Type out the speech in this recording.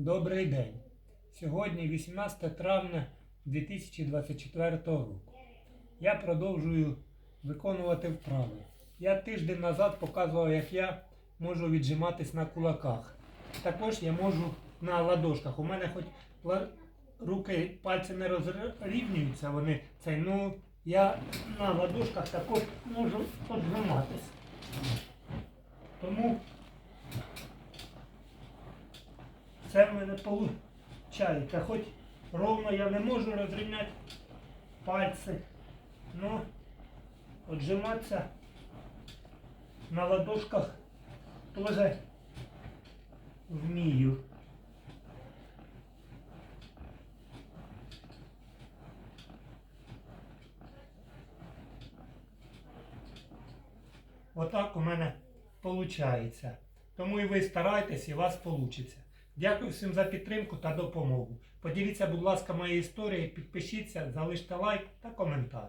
Добрий день. Сьогодні 18 травня 2024 року. Я продовжую виконувати вправи. Я тиждень назад показував, як я можу віджиматись на кулаках. Також я можу на ладошках. У мене хоч руки, пальці не розрівнюються, вони цей, ну я на ладошках також можу поджиматись. Тому це в мене виходить. Хоч ровно я не можу розрівняти пальці, але отжиматися на ладошках теж вмію. Отак у мене виходить. Тому і ви старайтесь, і у вас вийде. Дякую всім за підтримку та допомогу. Поділіться, будь ласка, моєю історією, підпишіться, залиште лайк та коментар.